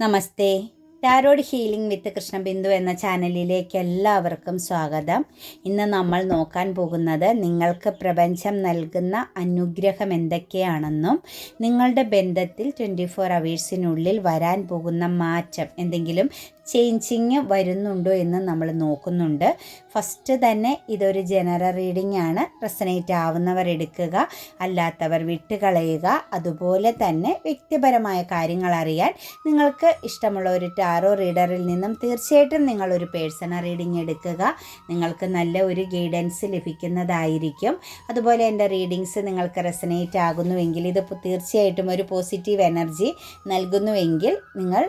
Namaste. Tarot healing with Krishnabindu എന്ന ചാനലിലേക്ക് എല്ലാവർക്കും സ്വാഗതം. ഇന്ന് നമ്മൾ നോക്കാൻ പോകുന്നത് നിങ്ങൾക്ക് പ്രപഞ്ചം നൽകുന്ന അനുഗ്രഹം എന്തൊക്കെയാണെന്നും നിങ്ങളുടെ ബന്ധത്തിൽ ട്വന്റി ഫോർ അവേഴ്സിനുള്ളിൽ വരാൻ പോകുന്ന മാറ്റം എന്തെങ്കിലും ചേഞ്ചിങ് വരുന്നുണ്ടോ എന്ന് നമ്മൾ നോക്കുന്നുണ്ട്. ഫസ്റ്റ് തന്നെ ഇതൊരു ജനറൽ റീഡിംഗ് ആണ്. റെസനേറ്റ് ആവുന്നവർ എടുക്കുക അല്ലാത്തവർ വിട്ടുകളയുക. അതുപോലെ തന്നെ വ്യക്തിപരമായ കാര്യങ്ങൾ അറിയാൻ നിങ്ങൾക്ക് ഇഷ്ടമുള്ള ഒരു ടാറോ റീഡറിൽ നിന്നും തീർച്ചയായിട്ടും നിങ്ങളൊരു പേഴ്സണൽ റീഡിംഗ് എടുക്കുക. നിങ്ങൾക്ക് നല്ല ഒരു ഗൈഡൻസ് ലഭിക്കുന്നതായിരിക്കും. അതുപോലെ എന്റെ റീഡിങ്സ് നിങ്ങൾക്ക് റെസനേറ്റ് ആകുന്നുവെങ്കിൽ ഇത് തീർച്ചയായിട്ടും ഒരു പോസിറ്റീവ് എനർജി നൽകുന്നുവെങ്കിൽ നിങ്ങൾ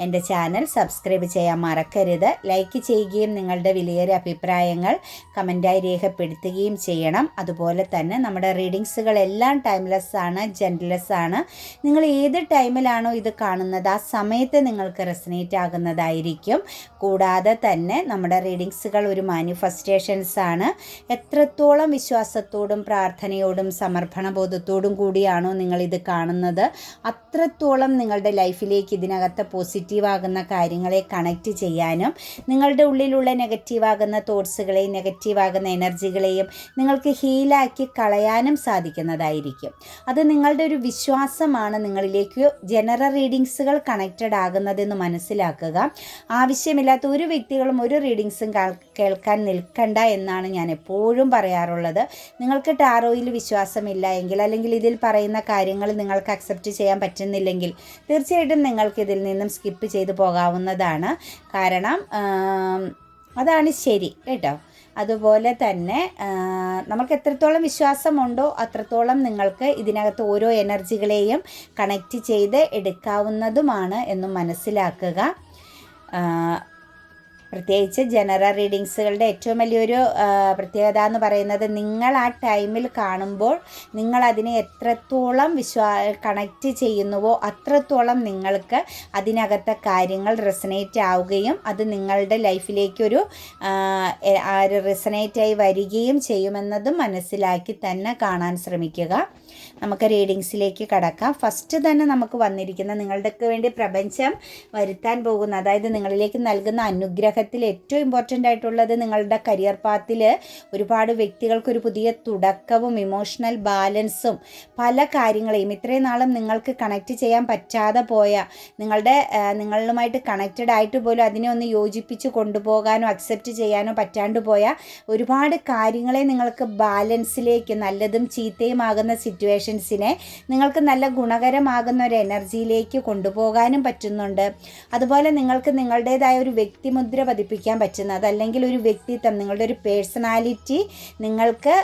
എന്റെ ചാനൽ സബ്സ്ക്രൈബ് ചെയ്യാൻ മറക്കരുത്. ലൈക്ക് ചെയ്യുകയും നിങ്ങളുടെ വിലയേറിയ അഭിപ്രായങ്ങൾ കമന്റായി രേഖപ്പെടുത്തുകയും ചെയ്യണം. അതുപോലെ തന്നെ നമ്മുടെ റീഡിങ്സുകളെല്ലാം ടൈംലെസ് ആണ് ജെന്റ്ലെസ് ആണ്. നിങ്ങൾ ഏത് ടൈമിലാണോ ഇത് കാണുന്നത് ആ സമയത്ത് നിങ്ങൾക്ക് റെസനേറ്റ് ആകുന്നതായിരിക്കും. കൂടാതെ തന്നെ നമ്മുടെ റീഡിങ്സുകൾ ഒരു മാനിഫെസ്റ്റേഷൻസ് ആണ്. എത്രത്തോളം വിശ്വാസത്തോടും പ്രാർത്ഥനയോടും സമർപ്പണബോധത്തോടും കൂടിയാണോ നിങ്ങളിത് കാണുന്നത് അത്രത്തോളം നിങ്ങളുടെ ലൈഫിലേക്ക് ഇതിനകത്ത് പോസിറ്റീവ് ആകുന്ന കാര്യങ്ങളെ കണക്റ്റ് ചെയ്യാനും നിങ്ങളുടെ ഉള്ളിലുള്ള നെഗറ്റീവാകുന്ന തോട്ട്സുകളെയും നെഗറ്റീവ് ആകുന്ന എനർജികളെയും നിങ്ങൾക്ക് ഹീലാക്കി കളയാനും സാധിക്കുന്നതായിരിക്കും. അത് നിങ്ങളുടെ ഒരു വിശ്വാസമാണ് നിങ്ങളിലേക്ക് ജനറൽ റീഡിങ്സുകൾ കണക്റ്റഡ് ആകുന്നതെന്ന് മനസ്സിലാക്കുക. ആവശ്യമില്ലാത്ത ഒരു വ്യക്തികളും ഒരു റീഡിങ്സും കേൾക്കാൻ നിൽക്കണ്ട എന്നാണ് ഞാൻ എപ്പോഴും പറയാറുള്ളത്. നിങ്ങൾക്ക് ടാറോയിൽ വിശ്വാസമില്ല എങ്കിൽ അല്ലെങ്കിൽ ഇതിൽ പറയുന്ന കാര്യങ്ങൾ നിങ്ങൾക്ക് അക്സെപ്റ്റ് ചെയ്യാൻ പറ്റുന്നില്ലെങ്കിൽ തീർച്ചയായിട്ടും നിങ്ങൾക്ക് ഇതിൽ നിന്നും സ്കിപ്പ് ചെയ്തു പോകാവുന്നതാണ്. കാരണം അതാണ് ശരി കേട്ടോ? അതുപോലെ തന്നെ നമുക്ക് എത്രത്തോളം വിശ്വാസമുണ്ടോ അത്രത്തോളം നിങ്ങൾക്ക് ഇതിനകത്ത് ഓരോ എനർജികളെയും കണക്റ്റ് ചെയ്ത് എടുക്കാവുന്നതുമാണ് എന്നും മനസ്സിലാക്കുക. പ്രത്യേകിച്ച് ജനറൽ റീഡിങ്സുകളുടെ ഏറ്റവും വലിയൊരു പ്രത്യേകത എന്ന് പറയുന്നത് നിങ്ങൾ ആ ടൈമിൽ കാണുമ്പോൾ നിങ്ങൾ അതിനെ എത്രത്തോളം വിശ്വാ കണക്റ്റ് ചെയ്യുന്നുവോ അത്രത്തോളം നിങ്ങൾക്ക് അതിനകത്തെ കാര്യങ്ങൾ റെസനേറ്റ് ആവുകയും അത് നിങ്ങളുടെ ലൈഫിലേക്കൊരു റെസനേറ്റ് ആയി വരികയും ചെയ്യുമെന്നതും മനസ്സിലാക്കി തന്നെ കാണാൻ ശ്രമിക്കുക. നമുക്ക് റീഡിങ്സിലേക്ക് കടക്കാം. ഫസ്റ്റ് തന്നെ നമുക്ക് വന്നിരിക്കുന്ന നിങ്ങളുടെ വേണ്ടി പ്രപഞ്ചം വരുത്താൻ പോകുന്ന അതായത് നിങ്ങളിലേക്ക് നൽകുന്ന അനുഗ്രഹത്തിൽ ഏറ്റവും ഇമ്പോർട്ടന്റ് ആയിട്ടുള്ളത് നിങ്ങളുടെ കരിയർ പാത്തിൽ ഒരുപാട് വ്യക്തികൾക്കൊരു പുതിയ തുടക്കവും ഇമോഷണൽ ബാലൻസും പല കാര്യങ്ങളെയും ഇത്രയും നാളും നിങ്ങൾക്ക് കണക്റ്റ് ചെയ്യാൻ പറ്റാതെ പോയ നിങ്ങളുടെ നിങ്ങളുമായിട്ട് കണക്റ്റഡ് ആയിട്ട് പോലും അതിനെ ഒന്ന് യോജിപ്പിച്ച് കൊണ്ടുപോകാനോ അക്സെപ്റ്റ് ചെയ്യാനോ പറ്റാണ്ട് പോയ ഒരുപാട് കാര്യങ്ങളെ നിങ്ങൾക്ക് ബാലൻസിലേക്ക് നല്ലതും ചീത്തയുമാകുന്ന സിറ്റുവേഷൻസിനെ നിങ്ങൾക്ക് നല്ല ഗുണകരമാകുന്ന ഒരു എനർജിയിലേക്ക് കൊണ്ടുപോകാനും പറ്റുന്നുണ്ട്. അതുപോലെ നിങ്ങൾക്ക് നിങ്ങളുടേതായ ഒരു വ്യക്തിമുദ്ര പതിപ്പിക്കാൻ പറ്റുന്ന അതല്ലെങ്കിൽ ഒരു വ്യക്തിത്വം നിങ്ങളുടെ ഒരു പേഴ്സണാലിറ്റി നിങ്ങൾക്ക്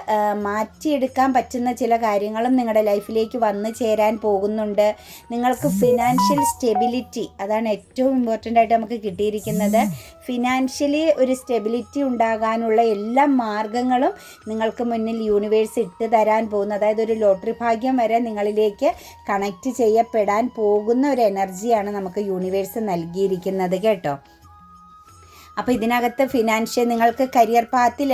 മാറ്റിയെടുക്കാൻ പറ്റുന്ന ചില കാര്യങ്ങളും നിങ്ങളുടെ ലൈഫിലേക്ക് വന്നു ചേരാൻ പോകുന്നുണ്ട്. നിങ്ങൾക്ക് ഫിനാൻഷ്യൽ സ്റ്റെബിലിറ്റി അതാണ് ഏറ്റവും ഇമ്പോർട്ടന്റ് ആയിട്ട് നമുക്ക് കിട്ടിയിരിക്കുന്നത്. ഫിനാൻഷ്യലി ഒരു സ്റ്റെബിലിറ്റി ഉണ്ടാകാനുള്ള എല്ലാ മാർഗങ്ങളും നിങ്ങൾക്ക് മുന്നിൽ യൂണിവേഴ്സ് ഇട്ട് തരാൻ പോകുന്നു. അതായത് ഒരു ലോട്ടറി ഭാഗ്യം വരെ നിങ്ങളിലേക്ക് കണക്റ്റ് ചെയ്യപ്പെടാൻ പോകുന്ന ഒരു എനർജിയാണ് നമുക്ക് യൂണിവേഴ്സ് നൽകിയിരിക്കുന്നത് കേട്ടോ. അപ്പോൾ ഇതിനകത്ത് ഫിനാൻഷ്യൽ നിങ്ങൾക്ക് കരിയർ പാത്തിൽ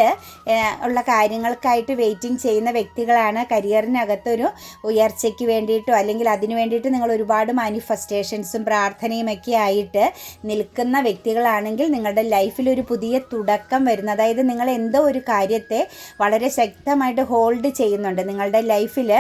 ഉള്ള കാര്യങ്ങൾക്കായിട്ട് വെയിറ്റിംഗ് ചെയ്യുന്ന വ്യക്തികളാണ് കരിയറിനകത്തൊരു ഉയർച്ചയ്ക്ക് വേണ്ടിയിട്ടോ അല്ലെങ്കിൽ അതിന് വേണ്ടിയിട്ട് നിങ്ങൾ ഒരുപാട് മാനിഫെസ്റ്റേഷൻസും പ്രാർത്ഥനയും ഒക്കെ ആയിട്ട് നിൽക്കുന്ന വ്യക്തികളാണെങ്കിൽ നിങ്ങളുടെ ലൈഫിൽ ഒരു പുതിയ തുടക്കം വരുന്ന അതായത് നിങ്ങൾ എന്തോ ഒരു കാര്യത്തെ വളരെ ശക്തമായിട്ട് ഹോൾഡ് ചെയ്യുന്നുണ്ട്. നിങ്ങളുടെ ലൈഫിൽ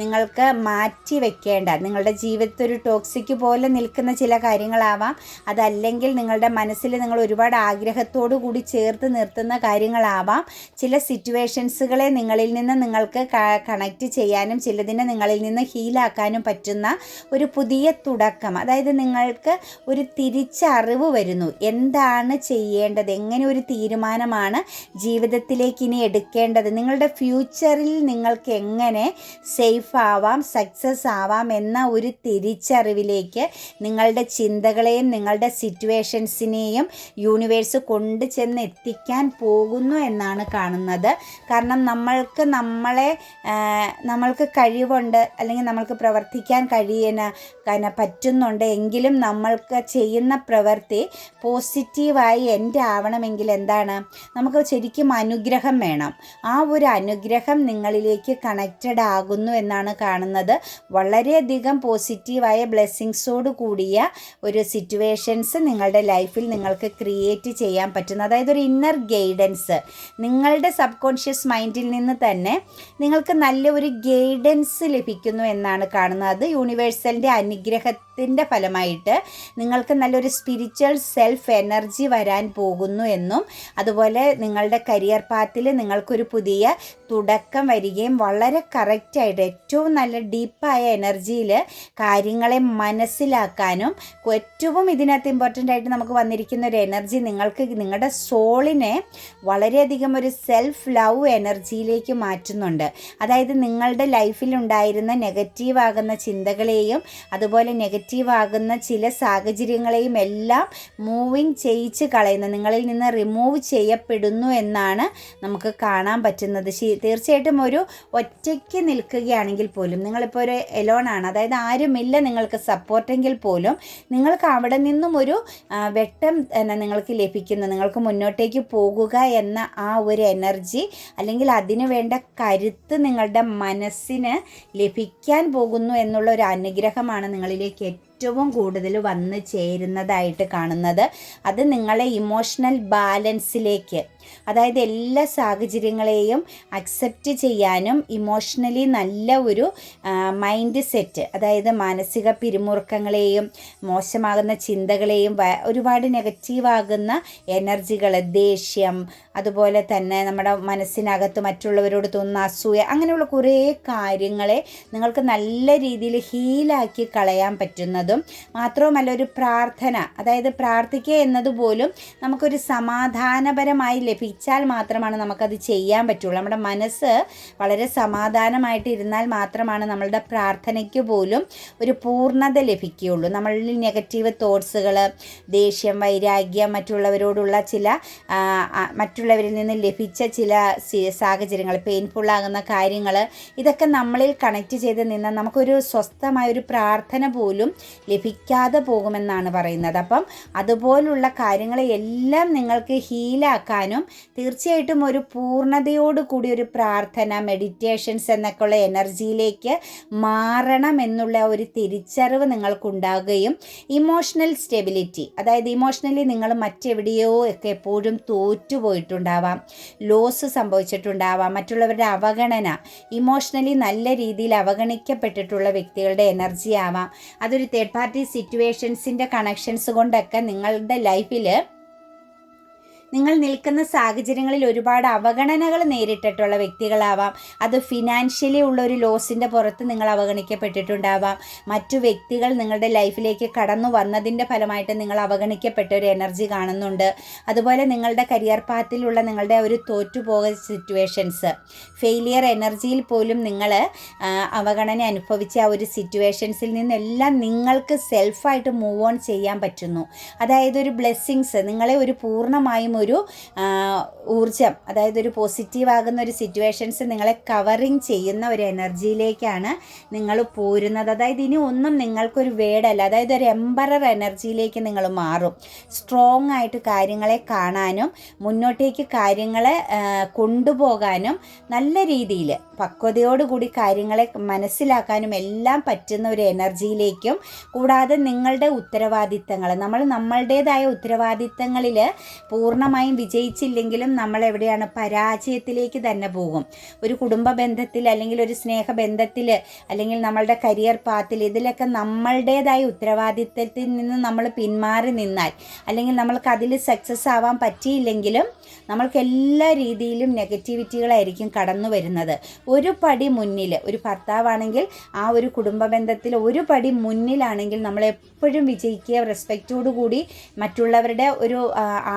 നിങ്ങൾക്ക് മാറ്റി വെക്കേണ്ട നിങ്ങളുടെ ജീവിതത്തിൽ ഒരു ടോക്സിക് പോലെ നിൽക്കുന്ന ചില കാര്യങ്ങളാവാം. അതല്ലെങ്കിൽ നിങ്ങളുടെ മനസ്സിൽ നിങ്ങൾ ഒരുപാട് ആഗ്രഹത്തോടു കൂടി ചേർത്ത് നിർത്തുന്ന കാര്യങ്ങളാവാം. ചില സിറ്റുവേഷൻസുകളെ നിങ്ങളിൽ നിന്ന് നിങ്ങൾക്ക് കണക്റ്റ് ചെയ്യാനും ചിലതിനെ നിങ്ങളിൽ നിന്ന് ഹീലാക്കാനും പറ്റുന്ന ഒരു പുതിയ തുടക്കം. അതായത് നിങ്ങൾക്ക് ഒരു തിരിച്ചറിവ് വരുന്നു. എന്താണ് ചെയ്യേണ്ടത്? എങ്ങനെ ഒരു തീരുമാനമാണ് ജീവിതത്തിലേക്ക് ഇനി എടുക്കേണ്ടത്? നിങ്ങളുടെ ഫ്യൂച്ചറിൽ നിങ്ങൾക്ക് എങ്ങനെ സേഫ് ആവാം സക്സസ് ആവാം എന്ന ഒരു തിരിച്ചറിവിലേക്ക് നിങ്ങളുടെ ചിന്തകളെയും നിങ്ങളുടെ സിറ്റുവേഷൻസിനെയും യൂണിവേഴ്സ് യൂണിവേഴ്സ് കൊണ്ട് ചെന്ന് എത്തിക്കാൻ പോകുന്നു എന്നാണ് കാണുന്നത്. കാരണം നമ്മൾക്ക് നമ്മളെ നമ്മൾക്ക് കഴിവുണ്ട് അല്ലെങ്കിൽ നമ്മൾക്ക് പ്രവർത്തിക്കാൻ കഴിയുന്ന കാരണം പറ്റുന്നുണ്ട് എങ്കിലും നമ്മൾക്ക് ചെയ്യുന്ന പ്രവൃത്തി പോസിറ്റീവായി എന്റെ ആവണമെങ്കിൽ എന്താണ്? നമുക്ക് ശരിക്കും അനുഗ്രഹം വേണം. ആ ഒരു അനുഗ്രഹം നിങ്ങളിലേക്ക് കണക്റ്റഡ് ആകുന്നു എന്നാണ് കാണുന്നത്. വളരെയധികം പോസിറ്റീവായ ബ്ലെസ്സിങ്സോട് കൂടിയ ഒരു സിറ്റുവേഷൻസ് നിങ്ങളുടെ ലൈഫിൽ നിങ്ങൾക്ക് ക്രിയേറ്റ് ചെയ്യാൻ പറ്റുന്ന അതായത് ഒരു ഇന്നർ ഗൈഡൻസ് നിങ്ങളുടെ സബ് കോൺഷ്യസ് മൈൻഡിൽ നിന്ന് തന്നെ നിങ്ങൾക്ക് നല്ല ഒരു ഗൈഡൻസ് ലഭിക്കുന്നു എന്നാണ് കാണുന്നത്. അത് യൂണിവേഴ്സലിന്റെ അനുഗ്രഹത്തിന്റെ ഫലമായിട്ട് നിങ്ങൾക്ക് നല്ലൊരു സ്പിരിച്വൽ സെൽഫ് എനർജി വരാൻ പോകുന്നു എന്നും അതുപോലെ നിങ്ങളുടെ കരിയർ പാത്തിൽ നിങ്ങൾക്കൊരു പുതിയ തുടക്കം വരികയും വളരെ കറക്റ്റായിട്ട് ഏറ്റവും നല്ല ഡീപ്പായ എനർജിയിൽ കാര്യങ്ങളെ മനസ്സിലാക്കാനും ഏറ്റവും ഇതിനകത്ത് ഇമ്പോർട്ടന്റ് ആയിട്ട് നമുക്ക് വന്നിരിക്കുന്ന ഒരു എനർജി നിങ്ങൾക്ക് നിങ്ങളുടെ സോളിനെ വളരെയധികം ഒരു സെൽഫ് ലവ് എനർജിയിലേക്ക് മാറ്റുന്നുണ്ട്. അതായത് നിങ്ങളുടെ ലൈഫിൽ ഉണ്ടായിരുന്ന നെഗറ്റീവ് ആകുന്ന ചിന്തകളെയും അതുപോലെ നെഗറ്റീവ് ആകുന്ന ചില സാഹചര്യങ്ങളെയും എല്ലാം മൂവിങ് ചെയ്യിച്ച് കളയുന്ന നിങ്ങളിൽ നിന്ന് റിമൂവ് ചെയ്യപ്പെടുന്നു എന്നാണ് നമുക്ക് കാണാൻ പറ്റുന്നത്. തീർച്ചയായിട്ടും ഒരു ഒറ്റയ്ക്ക് നിൽക്കുകയാണെങ്കിൽ പോലും നിങ്ങളിപ്പോൾ ഒരു എലോണാണ് അതായത് ആരുമില്ല നിങ്ങൾക്ക് സപ്പോർട്ടെങ്കിൽ പോലും നിങ്ങൾക്ക് അവിടെ നിന്നും ഒരു വെട്ടം നിങ്ങൾക്ക് ലഭിക്കുന്നു നിങ്ങൾക്ക് മുന്നോട്ടേക്ക് പോകുക എന്ന ആ ഒരു എനർജി അല്ലെങ്കിൽ അതിനു വേണ്ട കരുത്ത് നിങ്ങളുടെ മനസ്സിന് ലഭിക്കാൻ പോകുന്നു എന്നുള്ള ഒരു അനുഗ്രഹമാണ് നിങ്ങളിലേക്ക് ഏറ്റവും കൂടുതൽ വന്ന് ചേരുന്നതായിട്ട് കാണുന്നത് അത് നിങ്ങളെ ഇമോഷണൽ ബാലൻസിലേക്ക് അതായത് എല്ലാ സാഹചര്യങ്ങളെയും അക്സെപ്റ്റ് ചെയ്യാനും ഇമോഷണലി നല്ല ഒരു മൈൻഡ് സെറ്റ് അതായത് മാനസിക പിരിമുറുക്കങ്ങളെയും മോശമാകുന്ന ചിന്തകളെയും ഒരുപാട് നെഗറ്റീവാകുന്ന എനർജികൾ ദേഷ്യം അതുപോലെ തന്നെ നമ്മുടെ മനസ്സിനകത്ത് മറ്റുള്ളവരോട് തോന്നുന്ന അസൂയ അങ്ങനെയുള്ള കുറേ കാര്യങ്ങളെ നിങ്ങൾക്ക് നല്ല രീതിയിൽ ഹീലാക്കി കളയാൻ പറ്റുന്നതും മാത്രവുമല്ല ഒരു പ്രാർത്ഥന അതായത് പ്രാർത്ഥിക്കുക എന്നതുപോലും നമുക്കൊരു സമാധാനപരമായി ലഭിച്ചാൽ മാത്രമാണ് നമുക്കത് ചെയ്യാൻ പറ്റുള്ളൂ. നമ്മുടെ മനസ്സ് വളരെ സമാധാനമായിട്ട് ഇരുന്നാൽ മാത്രമാണ് നമ്മളുടെ പ്രാർത്ഥനയ്ക്ക് പോലും ഒരു പൂർണത ലഭിക്കുകയുള്ളൂ. നമ്മളിൽ നെഗറ്റീവ് തോട്ട്സുകൾ ദേഷ്യം വൈരാഗ്യം മറ്റുള്ളവരോടുള്ള ചില മറ്റുള്ളവരിൽ നിന്ന് ലഭിച്ച ചില സാഹചര്യങ്ങൾ പെയിൻഫുള്ളാകുന്ന കാര്യങ്ങൾ ഇതൊക്കെ നമ്മളിൽ കണക്ട് ചെയ്ത് നിന്ന് നമുക്കൊരു സ്വസ്ഥമായ ഒരു പ്രാർത്ഥന പോലും ലഭിക്കാതെ പോകുമെന്നാണ് പറയുന്നത്. അപ്പം അതുപോലുള്ള കാര്യങ്ങളെ എല്ലാം നിങ്ങൾക്ക് ഹീലാക്കാനും തീർച്ചയായിട്ടും ഒരു പൂർണതയോട് കൂടി ഒരു പ്രാർത്ഥന മെഡിറ്റേഷൻസ് എന്നൊക്കെയുള്ള എനർജിയിലേക്ക് മാറണം എന്നുള്ള ഒരു തിരിച്ചറിവ് നിങ്ങൾക്കുണ്ടാകുകയും ഇമോഷണൽ സ്റ്റെബിലിറ്റി അതായത് ഇമോഷണലി നിങ്ങൾ മറ്റെവിടെയോ ഒക്കെ എപ്പോഴും തോറ്റുപോയിട്ടുണ്ടാവാം ലോസ് സംഭവിച്ചിട്ടുണ്ടാവാം മറ്റുള്ളവരുടെ അവഗണന ഇമോഷണലി നല്ല രീതിയിൽ അവഗണിക്കപ്പെട്ടിട്ടുള്ള വ്യക്തികളുടെ എനർജി ആവാം. അതൊരു പാർട്ടി സിറ്റുവേഷൻസിന്റെ കണക്ഷൻസ് കൊണ്ടൊക്കെ നിങ്ങളുടെ ലൈഫിൽ നിങ്ങൾ നിൽക്കുന്ന സാഹചര്യങ്ങളിൽ ഒരുപാട് അവഗണനകൾ നേരിട്ടിട്ടുള്ള വ്യക്തികളാവാം. അത് ഫിനാൻഷ്യലി ഉള്ള ഒരു ലോസിന്റെ പുറത്ത് നിങ്ങൾ അവഗണിക്കപ്പെട്ടിട്ടുണ്ടാവാം. മറ്റു വ്യക്തികൾ നിങ്ങളുടെ ലൈഫിലേക്ക് കടന്നു വന്നതിന്റെ ഫലമായിട്ട് നിങ്ങൾ അവഗണിക്കപ്പെട്ട ഒരു എനർജി കാണുന്നുണ്ട്. അതുപോലെ നിങ്ങളുടെ കരിയർ പാത്തിലുള്ള നിങ്ങളുടെ ഒരു തോറ്റുപോക സിറ്റുവേഷൻസ് ഫെയിലിയർ എനർജിയിൽ പോലും നിങ്ങൾ അവഗണന അനുഭവിച്ച ആ ഒരു സിറ്റുവേഷൻസിൽ നിന്നെല്ലാം നിങ്ങൾക്ക് സെൽഫായിട്ട് മൂവ് ഓൺ ചെയ്യാൻ പറ്റുന്നു. അതായത് ഒരു ബ്ലെസ്സിങ്സ് നിങ്ങളെ ഒരു പൂർണമായും ഒരു ഊർജം അതായത് ഒരു പോസിറ്റീവ് ആകുന്ന ഒരു സിറ്റുവേഷൻസ് നിങ്ങളെ കവറിങ് ചെയ്യുന്ന ഒരു എനർജിയിലേക്കാണ് നിങ്ങൾ പോരുന്നത്. അതായത് ഇനി ഒന്നും നിങ്ങൾക്കൊരു വേടല്ല. അതായത് ഒരു എംബറർ എനർജിയിലേക്ക് നിങ്ങൾ മാറും. സ്ട്രോങ് ആയിട്ട് കാര്യങ്ങളെ കാണാനും മുന്നോട്ടേക്ക് കാര്യങ്ങളെ കൊണ്ടുപോകാനും നല്ല രീതിയിൽ പക്വതയോടുകൂടി കാര്യങ്ങളെ മനസ്സിലാക്കാനും എല്ലാം പറ്റുന്ന ഒരു എനർജിയിലേക്കും കൂടാതെ നിങ്ങളുടെ ഉത്തരവാദിത്തങ്ങൾ നമ്മൾ നമ്മളുടേതായ ഉത്തരവാദിത്തങ്ങളിൽ പൂർണമായും വിജയിച്ചില്ലെങ്കിലും നമ്മൾ എവിടെയാണ് പരാജയത്തിലേക്ക് തന്നെ പോകും. ഒരു കുടുംബ ബന്ധത്തിൽ അല്ലെങ്കിൽ ഒരു സ്നേഹബന്ധത്തിൽ അല്ലെങ്കിൽ നമ്മളുടെ കരിയർ പാത്തിൽ ഇതിലൊക്കെ നമ്മളുടേതായ ഉത്തരവാദിത്തത്തിൽ നിന്ന് നമ്മൾ പിന്മാറി നിന്നാൽ അല്ലെങ്കിൽ നമ്മൾക്ക് അതിൽ സക്സസ് ആവാൻ പറ്റിയില്ലെങ്കിലും നമ്മൾക്ക് എല്ലാ രീതിയിലും നെഗറ്റിവിറ്റികളായിരിക്കും കടന്നു വരുന്നത്. ഒരു പടി മുന്നിൽ ഒരു ഭർത്താവാണെങ്കിൽ ആ ഒരു കുടുംബ ബന്ധത്തിൽ ഒരു പടി മുന്നിലാണെങ്കിൽ നമ്മൾ എപ്പോഴും വിജയിക്കുക റെസ്പെക്റ്റോടു കൂടി മറ്റുള്ളവരുടെ ഒരു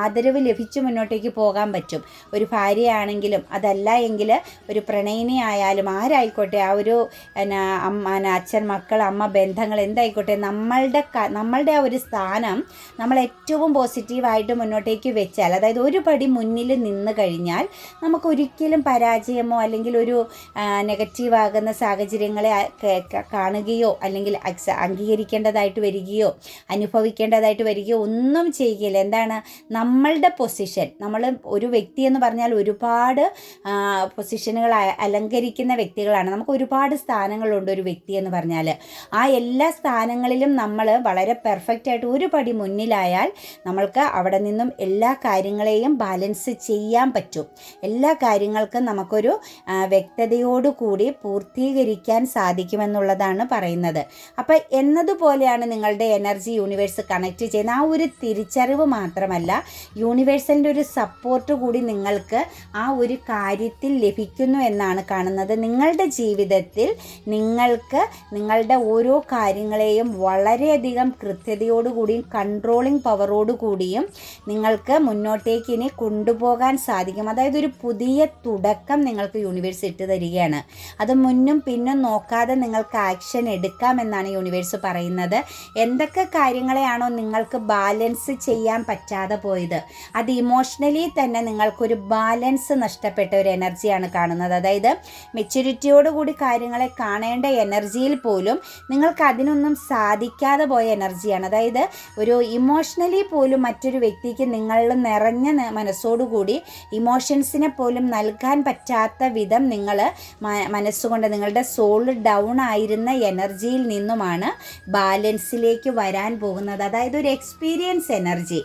ആദരവ് ലഭിക്കുക ലഭിച്ച് മുന്നോട്ടേക്ക് പോകാൻ പറ്റും. ഒരു ഭാര്യയാണെങ്കിലും അതല്ല എങ്കിൽ ഒരു പ്രണയിനി ആയാലും ആരായിക്കോട്ടെ ആ ഒരു എന്നാ അമ്മ അച്ഛൻ മക്കൾ അമ്മ ബന്ധങ്ങൾ എന്തായിക്കോട്ടെ നമ്മളുടെ നമ്മളുടെ ആ ഒരു സ്ഥാനം നമ്മൾ ഏറ്റവും പോസിറ്റീവായിട്ട് മുന്നോട്ടേക്ക് വെച്ചാൽ അതായത് ഒരു പടി മുന്നിൽ നിന്ന് കഴിഞ്ഞാൽ നമുക്ക് ഒരിക്കലും പരാജയമോ അല്ലെങ്കിൽ ഒരു നെഗറ്റീവ് ആകുന്ന സാഹചര്യങ്ങളെ കാണുകയോ അല്ലെങ്കിൽ അംഗീകരിക്കേണ്ടതായിട്ട് വരികയോ അനുഭവിക്കേണ്ടതായിട്ട് വരികയോ ഒന്നും ചെയ്യുകയില്ല എന്താണ്? നമ്മളുടെ പൊസിഷൻ നമ്മൾ ഒരു വ്യക്തി എന്ന് പറഞ്ഞാൽ ഒരുപാട് പൊസിഷനുകൾ അലങ്കരിക്കുന്ന വ്യക്തികളാണ്. നമുക്ക് ഒരുപാട് സ്ഥാനങ്ങളുണ്ട് ഒരു വ്യക്തി എന്ന് പറഞ്ഞാൽ ആ എല്ലാ സ്ഥാനങ്ങളിലും നമ്മൾ വളരെ പെർഫെക്റ്റ് ആയിട്ട് ഒരു പടി മുന്നിലായാൽ നമ്മൾക്ക് അവിടെ നിന്നും എല്ലാ കാര്യങ്ങളെയും ബാലൻസ് ചെയ്യാൻ പറ്റും. എല്ലാ കാര്യങ്ങൾക്കും നമുക്കൊരു വ്യക്തതയോടുകൂടി പൂർത്തീകരിക്കാൻ സാധിക്കുമെന്നുള്ളതാണ് പറയുന്നത്. അപ്പം എന്നതുപോലെയാണ് നിങ്ങളുടെ എനർജി യൂണിവേഴ്സ് കണക്ട് ചെയ്യുന്ന ആ ഒരു തിരിച്ചറിവ് മാത്രമല്ല യൂണിവേഴ്സലിന്റെ ഒരു സപ്പോർട്ട് കൂടി നിങ്ങൾക്ക് ആ ഒരു കാര്യത്തിൽ ലഭിക്കുന്നു എന്നാണ് കാണുന്നത്. നിങ്ങളുടെ ജീവിതത്തിൽ നിങ്ങൾക്ക് നിങ്ങളുടെ ഓരോ കാര്യങ്ങളെയും വളരെയധികം കൃത്യതയോടുകൂടിയും കൺട്രോളിങ് പവറോടുകൂടിയും നിങ്ങൾക്ക് മുന്നോട്ടേക്ക് ഇനി കൊണ്ടുപോകാൻ സാധിക്കും. അതായത് ഒരു പുതിയ തുടക്കം നിങ്ങൾക്ക് യൂണിവേഴ്സ് ഇട്ട് തരികയാണ്. അത് മുന്നും പിന്നും നോക്കാതെ നിങ്ങൾക്ക് ആക്ഷൻ എടുക്കാം എന്നാണ് യൂണിവേഴ്സ് പറയുന്നത്. എന്തൊക്കെ കാര്യങ്ങളെയാണോ നിങ്ങൾക്ക് ബാലൻസ് ചെയ്യാൻ പറ്റാതെ പോയത്? അത് ഇമോഷണലി തന്നെ നിങ്ങൾക്കൊരു ബാലൻസ് നഷ്ടപ്പെട്ട ഒരു എനർജിയാണ് കാണുന്നത്. അതായത് മെച്യൂരിറ്റിയോടുകൂടി കാര്യങ്ങളെ കാണേണ്ട എനർജിയിൽ പോലും നിങ്ങൾക്ക് അതിനൊന്നും സാധിക്കാതെ പോയ എനർജിയാണ് അതായത് ഒരു ഇമോഷണലി പോലും മറ്റൊരു വ്യക്തിക്ക് നിങ്ങളിൽ നിറഞ്ഞ മനസ്സോടുകൂടി ഇമോഷൻസിനെ പോലും നൽകാൻ പറ്റാത്ത വിധം നിങ്ങൾ മനസ്സുകൊണ്ട് നിങ്ങളുടെ സോൾ ഡൗൺ ആയിരുന്ന എനർജിയിൽ നിന്നുമാണ് ബാലൻസിലേക്ക് വരാൻ പോകുന്നത്. അതായത് ഒരു എക്സ്പീരിയൻസ് എനർജി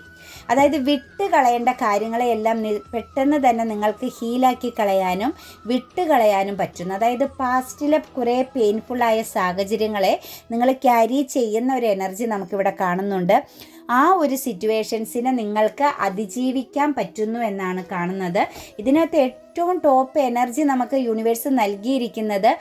അതായത് വിട്ട് കളയേണ്ട കാര്യങ്ങളെയെല്ലാം പെട്ടെന്ന് തന്നെ നിങ്ങൾക്ക് ഹീലാക്കി കളയാനും വിട്ട് കളയാനും പറ്റുന്നു. അതായത് പാസ്റ്റിലെ കുറേ പെയിൻഫുള്ളായ സാഹചര്യങ്ങളെ നിങ്ങൾ ക്യാരി ചെയ്യുന്ന ഒരു എനർജി നമുക്കിവിടെ കാണുന്നുണ്ട്. ആ ഒരു സിറ്റുവേഷൻസിനെ നിങ്ങൾക്ക് അതിജീവിക്കാൻ പറ്റുന്നു എന്നാണ് കാണുന്നത്. ഇതിനകത്ത് ഏറ്റവും ടോപ്പ് എനർജി നമുക്ക് യൂണിവേഴ്സ് നൽകിയിരിക്കുന്നത്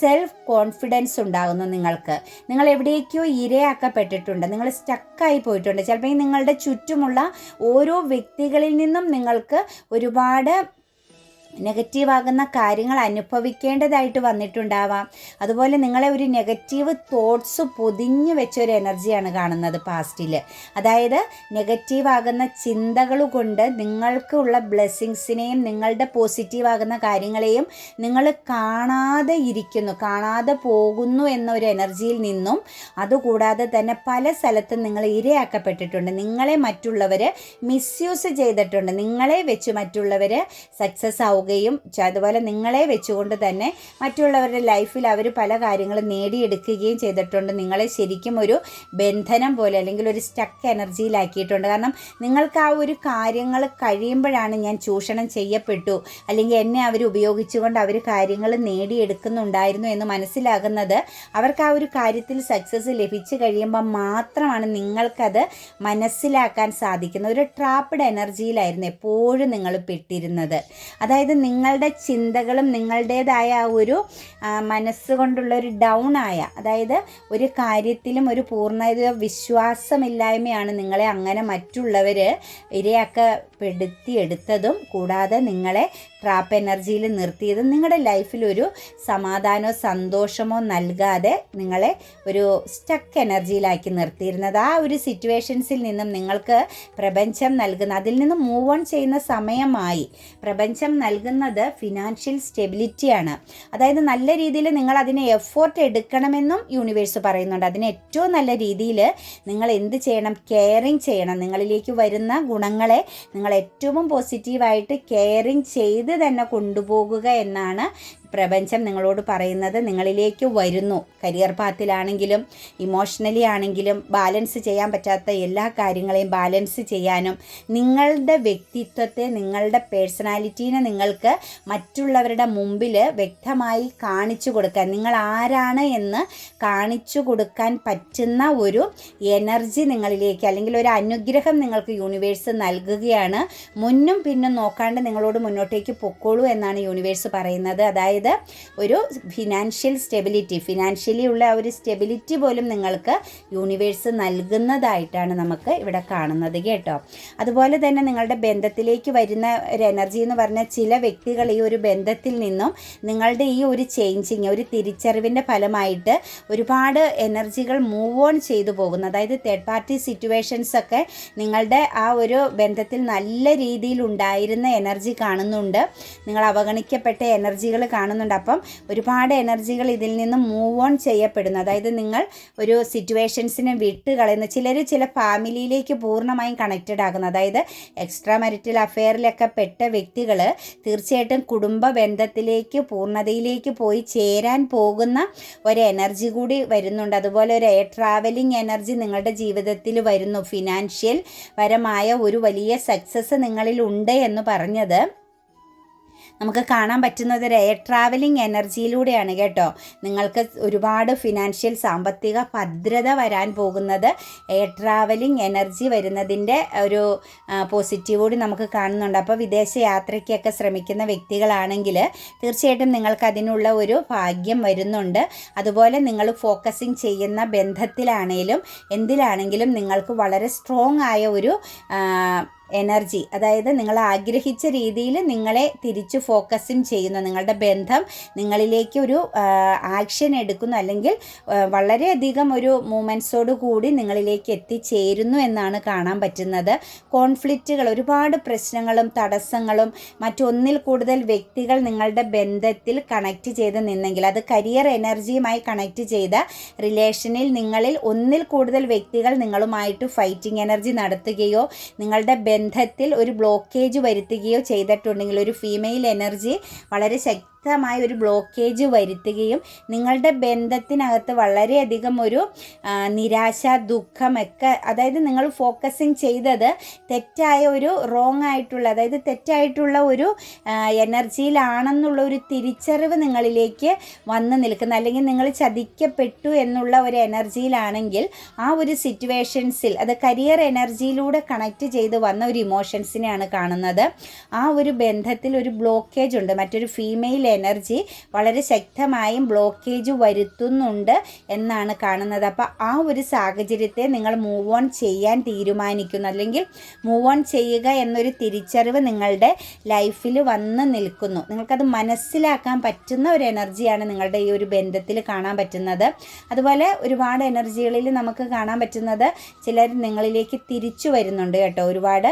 സെൽഫ് കോൺഫിഡൻസ് ഉണ്ടാകുന്നു നിങ്ങൾക്ക്. നിങ്ങൾ എവിടേക്കോ ഇരയാക്കപ്പെട്ടിട്ടുണ്ട്. നിങ്ങൾ സ്റ്റക്കായി പോയിട്ടുണ്ട്. ചിലപ്പോൾ നിങ്ങളുടെ ചുറ്റുമുള്ള ഓരോ വ്യക്തികളിൽ നിന്നും നിങ്ങൾക്ക് ഒരുപാട് നെഗറ്റീവാകുന്ന കാര്യങ്ങൾ അനുഭവിക്കേണ്ടതായിട്ട് വന്നിട്ടുണ്ടാവാം. അതുപോലെ നിങ്ങളെ ഒരു നെഗറ്റീവ് തോട്ട്സ് പൊതിഞ്ഞു വെച്ച ഒരു എനർജിയാണ് കാണുന്നത് പാസ്റ്റിൽ അതായത് നെഗറ്റീവാകുന്ന ചിന്തകൾ കൊണ്ട് നിങ്ങൾക്കുള്ള ബ്ലെസ്സിങ്സിനെയും നിങ്ങളുടെ പോസിറ്റീവാകുന്ന കാര്യങ്ങളെയും നിങ്ങൾ കാണാതെ ഇരിക്കുന്നു കാണാതെ പോകുന്നു എന്നൊരു എനർജിയിൽ നിന്നും അതുകൂടാതെ തന്നെ പല സ്ഥലത്തും നിങ്ങൾ ഇരയാക്കപ്പെട്ടിട്ടുണ്ട്. നിങ്ങളെ മറ്റുള്ളവർ മിസ്യൂസ് ചെയ്തിട്ടുണ്ട്. നിങ്ങളെ വെച്ച് മറ്റുള്ളവർ സക്സസ് ആവുകയും അതുപോലെ നിങ്ങളെ വെച്ചുകൊണ്ട് തന്നെ മറ്റുള്ളവരുടെ ലൈഫിൽ അവർ പല കാര്യങ്ങളും നേടിയെടുക്കുകയും ചെയ്തിട്ടുണ്ട്. നിങ്ങളെ ശരിക്കും ഒരു ബന്ധനം പോലെ അല്ലെങ്കിൽ ഒരു സ്റ്റക്ക് എനർജിയിലാക്കിയിട്ടുണ്ട് കാരണം നിങ്ങൾക്ക് ആ ഒരു കാര്യങ്ങൾ കഴിയുമ്പോഴാണ് ഞാൻ ചൂഷണം ചെയ്യപ്പെട്ടു. അല്ലെങ്കിൽ എന്നെ അവർ ഉപയോഗിച്ചുകൊണ്ട് അവർ കാര്യങ്ങൾ നേടിയെടുക്കുന്നുണ്ടായിരുന്നു എന്ന് മനസ്സിലാകുന്നത് അവർക്ക് ആ ഒരു കാര്യത്തിൽ സക്സസ് ലഭിച്ചു കഴിയുമ്പോൾ മാത്രമാണ് നിങ്ങൾക്കത് മനസ്സിലാക്കാൻ സാധിക്കുന്നത്. ഒരു ട്രാപ്പഡ് എനർജിയിലായിരുന്നു എപ്പോഴും നിങ്ങൾ പെട്ടിരുന്നത്. അതായത് നിങ്ങളുടെ ചിന്തകളും നിങ്ങളുടേതായ ഒരു മനസ്സുകൊണ്ടുള്ള ഒരു ഡൗൺ ആയ അതായത് ഒരു കാര്യത്തിലും ഒരു പൂർണ വിശ്വാസമില്ലായ്മയാണ് നിങ്ങളെ അങ്ങനെ മറ്റുള്ളവർ ഇരയാക്കപ്പെടുത്തിയെടുത്തതും കൂടാതെ നിങ്ങളെ ട്രാപ്പ് എനർജിയിൽ നിർത്തിയതും നിങ്ങളുടെ ലൈഫിൽ ഒരു സമാധാനമോ സന്തോഷമോ നൽകാതെ നിങ്ങളെ ഒരു സ്റ്റക്ക് എനർജിയിലാക്കി നിർത്തിയിരുന്നത്. ആ ഒരു സിറ്റുവേഷൻസിൽ നിന്നും നിങ്ങൾക്ക് പ്രപഞ്ചം നൽകുന്ന അതിൽ നിന്ന് മൂവ് ഓൺ ചെയ്യുന്ന സമയമായി പ്രപഞ്ചം നൽകുന്നത് ഫിനാൻഷ്യൽ സ്റ്റെബിലിറ്റിയാണ് അതായത് നല്ല രീതിയിൽ നിങ്ങൾ അതിനെ എഫോർട്ട് എടുക്കണമെന്നും യൂണിവേഴ്സ് പറയുന്നുണ്ട്. അതിന് ഏറ്റവും നല്ല രീതിയിൽ നിങ്ങൾ എന്ത് ചെയ്യണം? കെയറിങ് ചെയ്യണം. നിങ്ങളിലേക്ക് വരുന്ന ഗുണങ്ങളെ നിങ്ങൾ ഏറ്റവും പോസിറ്റീവായിട്ട് കെയറിങ് ചെയ്ത് തന്നെ കൊണ്ടുപോകുക എന്നാണ് പ്രപഞ്ചം നിങ്ങളോട് പറയുന്നത് നിങ്ങളിലേക്ക് വരുന്നു. കരിയർ പാത്തിലാണെങ്കിലും ഇമോഷണലി ആണെങ്കിലും ബാലൻസ് ചെയ്യാൻ പറ്റാത്ത എല്ലാ കാര്യങ്ങളെയും ബാലൻസ് ചെയ്യാനും നിങ്ങളുടെ വ്യക്തിത്വത്തെ നിങ്ങളുടെ പേഴ്സണാലിറ്റീനെ നിങ്ങൾക്ക് മറ്റുള്ളവരുടെ മുമ്പിൽ വ്യക്തമായി കാണിച്ചു കൊടുക്കാൻ നിങ്ങൾ ആരാണ് എന്ന് കാണിച്ചു കൊടുക്കാൻ പറ്റുന്ന ഒരു എനർജി നിങ്ങളിലേക്ക് അല്ലെങ്കിൽ ഒരു അനുഗ്രഹം നിങ്ങൾക്ക് യൂണിവേഴ്സ് നൽകുകയാണ്. മുന്നും പിന്നും നോക്കാണ്ട് നിങ്ങളോട് മുന്നോട്ടേക്ക് പൊക്കോളൂ എന്നാണ് യൂണിവേഴ്സ് പറയുന്നത്. അതായത് അതായത് ഒരു ഫിനാൻഷ്യൽ സ്റ്റെബിലിറ്റി ഫിനാൻഷ്യലി ഉള്ള ആ ഒരു സ്റ്റെബിലിറ്റി പോലും നിങ്ങൾക്ക് യൂണിവേഴ്സ് നൽകുന്നതായിട്ടാണ് നമുക്ക് ഇവിടെ കാണുന്നത് കേട്ടോ. അതുപോലെ തന്നെ നിങ്ങളുടെ ബന്ധത്തിലേക്ക് വരുന്ന ഒരു എനർജി എന്ന് പറഞ്ഞാൽ ചില വ്യക്തികൾ ഈ ഒരു ബന്ധത്തിൽ നിന്നും നിങ്ങളുടെ ഈ ഒരു ചേഞ്ചിങ് ഒരു തിരിച്ചറിവിന്റെ ഫലമായിട്ട് ഒരുപാട് എനർജികൾ മൂവ് ഓൺ ചെയ്തു പോകുന്നു. അതായത് തേർഡ് പാർട്ടി സിറ്റുവേഷൻസ് ഒക്കെ നിങ്ങളുടെ ആ ഒരു ബന്ധത്തിൽ നല്ല രീതിയിൽ ഉണ്ടായിരുന്ന എനർജി കാണുന്നുണ്ട്. നിങ്ങൾ അവഗണിക്കപ്പെട്ട എനർജികൾ കാണുന്നുണ്ട്. അപ്പം ഒരുപാട് എനർജികൾ ഇതിൽ നിന്ന് മൂവ് ഓൺ ചെയ്യപ്പെടുന്നു. അതായത് നിങ്ങൾ ഒരു സിറ്റുവേഷൻസിനെ വിട്ട് കളയുന്ന ചിലർ ചില ഫാമിലിയിലേക്ക് പൂർണമായും കണക്റ്റഡ് ആകുന്നു. അതായത് എക്സ്ട്രാ മരിറ്റൽ അഫെയറിലൊക്കെ പെട്ട വ്യക്തികൾ തീർച്ചയായിട്ടും കുടുംബ ബന്ധത്തിലേക്ക് പൂർണതയിലേക്ക് പോയി ചേരാൻ പോകുന്ന ഒരു എനർജി കൂടി വരുന്നുണ്ട്. അതുപോലെ ഒരു എയർ ട്രാവലിംഗ് എനർജി നിങ്ങളുടെ ജീവിതത്തിൽ വരുന്നു. ഫിനാൻഷ്യൽ പരമായ ഒരു വലിയ സക്സസ് നിങ്ങളിൽ ഉണ്ട് എന്ന് പറഞ്ഞത് നമുക്ക് കാണാൻ പറ്റുന്നത് ഒരു എയർ ട്രാവലിംഗ് എനർജിയിലൂടെയാണ് കേട്ടോ. നിങ്ങൾക്ക് ഒരുപാട് ഫിനാൻഷ്യൽ സാമ്പത്തിക ഭദ്രത വരാൻ പോകുന്നത്. എയർ ട്രാവലിംഗ് എനർജി വരുന്നതിന്റെ ഒരു പോസിറ്റീവ് കൂടി നമുക്ക് കാണുന്നുണ്ട്. അപ്പോൾ വിദേശ യാത്രയ്ക്കൊക്കെ ശ്രമിക്കുന്ന വ്യക്തികളാണെങ്കിൽ തീർച്ചയായിട്ടും നിങ്ങൾക്ക് അതിനുള്ള ഒരു ഭാഗ്യം വരുന്നുണ്ട്. അതുപോലെ നിങ്ങൾ ഫോക്കസിങ് ചെയ്യുന്ന ബന്ധത്തിലാണെങ്കിലും എന്തിലാണെങ്കിലും നിങ്ങൾക്ക് വളരെ സ്ട്രോങ് ആയ ഒരു എനർജി അതായത് നിങ്ങൾ ആഗ്രഹിച്ച രീതിയിൽ നിങ്ങളെ തിരിച്ചു ഫോക്കസിങ് ചെയ്യുന്നു. നിങ്ങളുടെ ബന്ധം നിങ്ങളിലേക്ക് ഒരു ആക്ഷൻ എടുക്കുന്നു. അല്ലെങ്കിൽ വളരെയധികം ഒരു മൂമെൻസോട് കൂടി നിങ്ങളിലേക്ക് എത്തിച്ചേരുന്നു എന്നാണ് കാണാൻ പറ്റുന്നത്. കോൺഫ്ലിക്റ്റുകൾ ഒരുപാട് പ്രശ്നങ്ങളും തടസ്സങ്ങളും മറ്റൊന്നിൽ കൂടുതൽ വ്യക്തികൾ നിങ്ങളുടെ ബന്ധത്തിൽ കണക്റ്റ് ചെയ്ത് നിന്നെങ്കിൽ അത് കരിയർ എനർജിയുമായി കണക്റ്റ് ചെയ്ത റിലേഷനിൽ നിങ്ങളിൽ ഒന്നിൽ കൂടുതൽ വ്യക്തികൾ നിങ്ങളുമായിട്ട് ഫൈറ്റിംഗ് എനർജി നടത്തുകയോ നിങ്ങളുടെ ബന്ധത്തിൽ ഒരു ബ്ലോക്കേജ് വരുത്തുകയോ ചെയ്തിട്ടുണ്ടെങ്കിൽ ഒരു ഫീമെയിൽ എനർജി വളരെ ശക്തി ശക്തമായ ഒരു ബ്ലോക്കേജ് വരുത്തുകയും നിങ്ങളുടെ ബന്ധത്തിനകത്ത് വളരെയധികം ഒരു നിരാശ ദുഃഖമൊക്കെ അതായത് നിങ്ങൾ ഫോക്കസിങ് ചെയ്തത് തെറ്റായ ഒരു റോങ് ആയിട്ടുള്ള അതായത് തെറ്റായിട്ടുള്ള ഒരു എനർജിയിലാണെന്നുള്ള ഒരു തിരിച്ചറിവ് നിങ്ങളിലേക്ക് വന്ന് നിൽക്കുന്ന അല്ലെങ്കിൽ നിങ്ങൾ ചതിക്കപ്പെട്ടു എന്നുള്ള ഒരു എനർജിയിലാണെങ്കിൽ ആ ഒരു സിറ്റുവേഷൻസിൽ അത് കരിയർ എനർജിയിലൂടെ കണക്ട് ചെയ്ത് വന്ന ഒരു ഇമോഷൻസിനെയാണ് കാണുന്നത്. ആ ഒരു ബന്ധത്തിൽ ഒരു ബ്ലോക്കേജ് ഉണ്ട്. മറ്റൊരു ഫീമെയിൽ എനർജി വളരെ ശക്തമായും ബ്ലോക്കേജ് വരുത്തുന്നുണ്ട് എന്നാണ് കാണുന്നത്. അപ്പോൾ ആ ഒരു സാഹചര്യത്തെ നിങ്ങൾ മൂവ് ഓൺ ചെയ്യാൻ തീരുമാനിക്കുന്നു. അല്ലെങ്കിൽ മൂവ് ഓൺ ചെയ്യുക എന്നൊരു തിരിച്ചറിവ് നിങ്ങളുടെ ലൈഫിൽ വന്ന് നിൽക്കുന്നു. നിങ്ങൾക്കത് മനസ്സിലാക്കാൻ പറ്റുന്ന ഒരു എനർജിയാണ് നിങ്ങളുടെ ഈ ഒരു ബന്ധത്തിൽ കാണാൻ പറ്റുന്നത്. അതുപോലെ ഒരുപാട് എനർജികളിൽ നമുക്ക് കാണാൻ പറ്റുന്നത് ചിലർ നിങ്ങളിലേക്ക് തിരിച്ചു വരുന്നുണ്ട് കേട്ടോ. ഒരുപാട്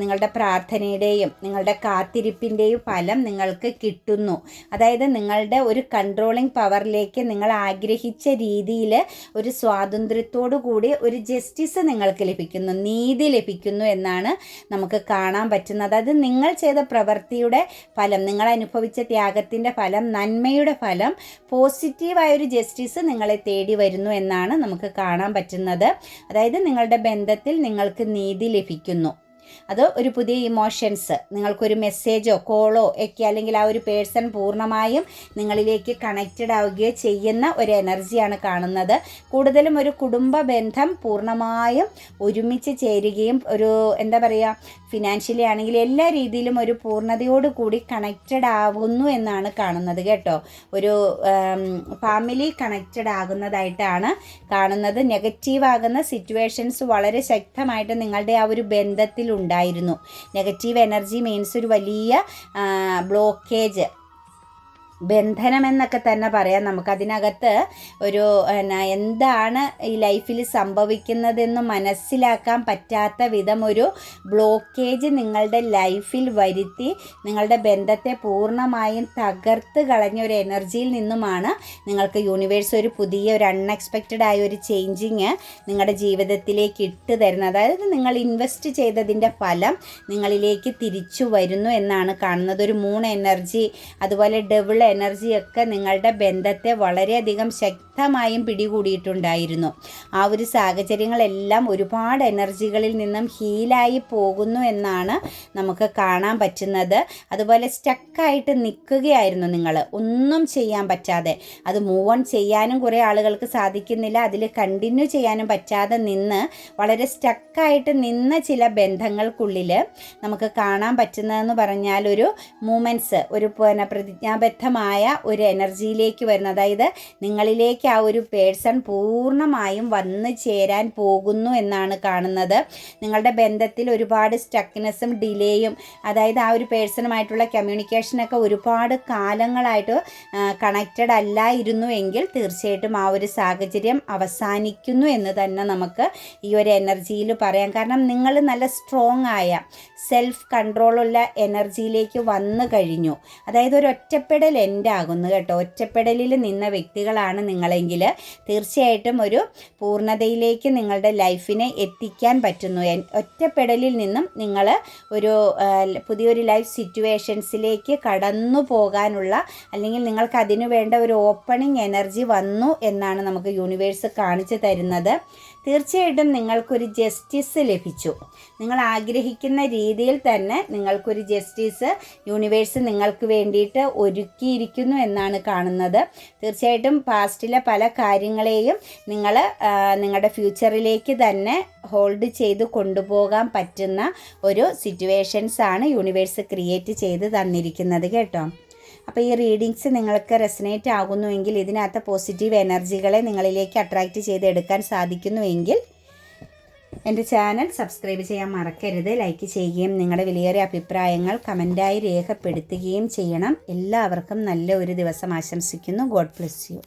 നിങ്ങളുടെ പ്രാർത്ഥനയുടെയും നിങ്ങളുടെ കാത്തിരിപ്പിന്റെയും ഫലം നിങ്ങൾക്ക് കിട്ടുന്നു. അതായത് നിങ്ങളുടെ ഒരു കൺട്രോളിങ് പവറിലേക്ക് നിങ്ങൾ ആഗ്രഹിച്ച രീതിയിൽ ഒരു സ്വാതന്ത്ര്യത്തോടു കൂടി ഒരു ജസ്റ്റിസ് നിങ്ങൾക്ക് ലഭിക്കുന്നു നീതി ലഭിക്കുന്നു എന്നാണ് നമുക്ക് കാണാൻ പറ്റുന്നത്. അതായത് നിങ്ങൾ ചെയ്ത പ്രവൃത്തിയുടെ ഫലം നിങ്ങൾ അനുഭവിച്ച ത്യാഗത്തിന്റെ ഫലം നന്മയുടെ ഫലം പോസിറ്റീവായൊരു ജസ്റ്റിസ് നിങ്ങളെ തേടി വരുന്നു എന്നാണ് നമുക്ക് കാണാൻ പറ്റുന്നത്. അതായത് നിങ്ങളുടെ ബന്ധത്തിൽ നിങ്ങൾക്ക് നീതി ലഭിക്കുന്നു. അത് ഒരു പുതിയ ഇമോഷൻസ് നിങ്ങൾക്കൊരു മെസ്സേജോ കോളോ ഒക്കെ അല്ലെങ്കിൽ ആ ഒരു പേഴ്സൺ പൂർണമായും നിങ്ങളിലേക്ക് കണക്റ്റഡ് ആവുകയോ ചെയ്യുന്ന ഒരു എനർജിയാണ് കാണുന്നത്. കൂടുതലും ഒരു കുടുംബ ബന്ധം പൂർണമായും ഒരുമിച്ച് ചേരുകയും ഒരു എന്താ പറയുക ഫിനാൻഷ്യലി ആണെങ്കിൽ എല്ലാ രീതിയിലും ഒരു പൂർണതയോട് കൂടി കണക്റ്റഡ് ആവുന്നു എന്നാണ് കാണുന്നത് കേട്ടോ. ഒരു ഫാമിലി കണക്റ്റഡ് ആകുന്നതായിട്ടാണ് കാണുന്നത്. നെഗറ്റീവ് ആകുന്ന സിറ്റുവേഷൻസ് വളരെ ശക്തമായിട്ട് നിങ്ങളുടെ ആ ഒരു ബന്ധത്തിൽ ഉണ്ടായിരുന്നു. നെഗറ്റീവ് എനർജി മീൻസ് ഒരു വലിയ ബ്ലോക്കേജ് ബന്ധനമെന്നൊക്കെ തന്നെ പറയാം. നമുക്കതിനകത്ത് ഒരു എന്നാ എന്താണ് ഈ ലൈഫിൽ സംഭവിക്കുന്നതെന്ന് മനസ്സിലാക്കാൻ പറ്റാത്ത വിധം ഒരു ബ്ലോക്കേജ് നിങ്ങളുടെ ലൈഫിൽ വരുത്തി നിങ്ങളുടെ ബന്ധത്തെ പൂർണമായും തകർത്ത് കളഞ്ഞ ഒരു എനർജിയിൽ നിന്നുമാണ് നിങ്ങൾക്ക് യൂണിവേഴ്സ് ഒരു പുതിയ ഒരു അൺഎക്സ്പെക്റ്റഡ് ആയ ഒരു ചേഞ്ചിങ് നിങ്ങളുടെ ജീവിതത്തിലേക്ക് ഇട്ട് തരുന്നത്. അതായത് നിങ്ങൾ ഇൻവെസ്റ്റ് ചെയ്തതിന്റെ ഫലം നിങ്ങളിലേക്ക് തിരിച്ചു വരുന്നു എന്നാണ് കാണുന്നത്. ഒരു മൂൺ എനർജി അതുപോലെ ഡബിൾ എനർജിയൊക്കെ നിങ്ങളുടെ ബന്ധത്തെ വളരെയധികം ശക്തമായും പിടികൂടിയിട്ടുണ്ടായിരുന്നു. ആ ഒരു സാഹചര്യങ്ങളെല്ലാം ഒരുപാട് എനർജികളിൽ നിന്നും ഹീലായി പോകുന്നു എന്നാണ് നമുക്ക് കാണാൻ പറ്റുന്നത്. അതുപോലെ സ്റ്റക്കായിട്ട് നിൽക്കുകയായിരുന്നു നിങ്ങൾ. ഒന്നും ചെയ്യാൻ പറ്റാതെ. അത് മൂവ് ഓൺ ചെയ്യാനും കുറേ ആളുകൾക്ക് സാധിക്കുന്നില്ല. അതിൽ കണ്ടിന്യൂ ചെയ്യാനും പറ്റാതെ നിന്ന് വളരെ സ്റ്റക്കായിട്ട് നിന്ന ചില ബന്ധങ്ങൾക്കുള്ളിൽ നമുക്ക് കാണാൻ പറ്റുന്നതെന്ന് പറഞ്ഞാൽ ഒരു മൂമെന്റ്സ് ഒരു പിന്നെ പ്രതിജ്ഞാബദ്ധമായ പൂർണമായ ഒരു എനർജിയിലേക്ക് വരുന്നു. അതായത് നിങ്ങളിലേക്ക് ആ ഒരു പേഴ്സൺ പൂർണമായും വന്നു ചേരാൻ പോകുന്നു എന്നാണ് കാണുന്നത്. നിങ്ങളുടെ ബന്ധത്തിൽ ഒരുപാട് സ്റ്റക്നെസ്സും ഡിലേയും അതായത് ആ ഒരു പേഴ്സണുമായിട്ടുള്ള കമ്മ്യൂണിക്കേഷനൊക്കെ ഒരുപാട് കാലങ്ങളായിട്ട് കണക്റ്റഡ് അല്ലായിരുന്നു എങ്കിൽ തീർച്ചയായിട്ടും ആ ഒരു സാഹചര്യം അവസാനിക്കുന്നു എന്ന് തന്നെ നമുക്ക് ഈ ഒരു എനർജിയിൽ പറയാം. കാരണം നിങ്ങൾ നല്ല സ്ട്രോങ് ആയ സെൽഫ് കൺട്രോളുള്ള എനർജിയിലേക്ക് വന്നു കഴിഞ്ഞു. അതായത് ഒരു ഒറ്റപ്പെടൽ എന്റെ ആകുന്നു കേട്ടോ. ഒറ്റപ്പെടലിൽ നിന്ന വ്യക്തികളാണ് നിങ്ങളെങ്കിൽ തീർച്ചയായിട്ടും ഒരു പൂർണതയിലേക്ക് നിങ്ങളുടെ ലൈഫിനെ എത്തിക്കാൻ പറ്റുന്നു. ഒറ്റപ്പെടലിൽ നിന്നും നിങ്ങൾ ഒരു പുതിയൊരു ലൈഫ് സിറ്റുവേഷൻസിലേക്ക് കടന്നു പോകാനുള്ള അല്ലെങ്കിൽ നിങ്ങൾക്ക് അതിനു വേണ്ട ഒരു ഓപ്പണിംഗ് എനർജി വന്നു എന്നാണ് നമുക്ക് യൂണിവേഴ്സ് കാണിച്ചു തരുന്നത്. തീർച്ചയായിട്ടും നിങ്ങൾക്കൊരു ജസ്റ്റിസ് ലഭിച്ചു. നിങ്ങൾ ആഗ്രഹിക്കുന്ന രീതിയിൽ തന്നെ നിങ്ങൾക്കൊരു ജസ്റ്റിസ് യൂണിവേഴ്സ് നിങ്ങൾക്ക് വേണ്ടിയിട്ട് ഒരുക്കിയിരിക്കുന്നു എന്നാണ് കാണുന്നത്. തീർച്ചയായിട്ടും പാസ്റ്റിലെ പല കാര്യങ്ങളെയും നിങ്ങൾ നിങ്ങളുടെ ഫ്യൂച്ചറിലേക്ക് തന്നെ ഹോൾഡ് ചെയ്ത് കൊണ്ടുപോകാൻ പറ്റുന്ന ഒരു സിറ്റുവേഷൻസ് ആണ് യൂണിവേഴ്സ് ക്രിയേറ്റ് ചെയ്ത് തന്നിരിക്കുന്നത് കേട്ടോ. അപ്പോൾ ഈ റീഡിങ്സ് നിങ്ങൾക്ക് റെസനേറ്റ് ആകുന്നുവെങ്കിൽ ഇതിനകത്ത് പോസിറ്റീവ് എനർജികളെ നിങ്ങളിലേക്ക് അട്രാക്റ്റ് ചെയ്തെടുക്കാൻ സാധിക്കുന്നുവെങ്കിൽ എന്റെ ചാനൽ സബ്സ്ക്രൈബ് ചെയ്യാൻ മറക്കരുത് ലൈക്ക് ചെയ്യുകയും നിങ്ങളുടെ വിലയേറിയ അഭിപ്രായങ്ങൾ കമന്റായി രേഖപ്പെടുത്തുകയും ചെയ്യണം. എല്ലാവർക്കും നല്ല ഒരു ദിവസം ആശംസിക്കുന്നു. God bless you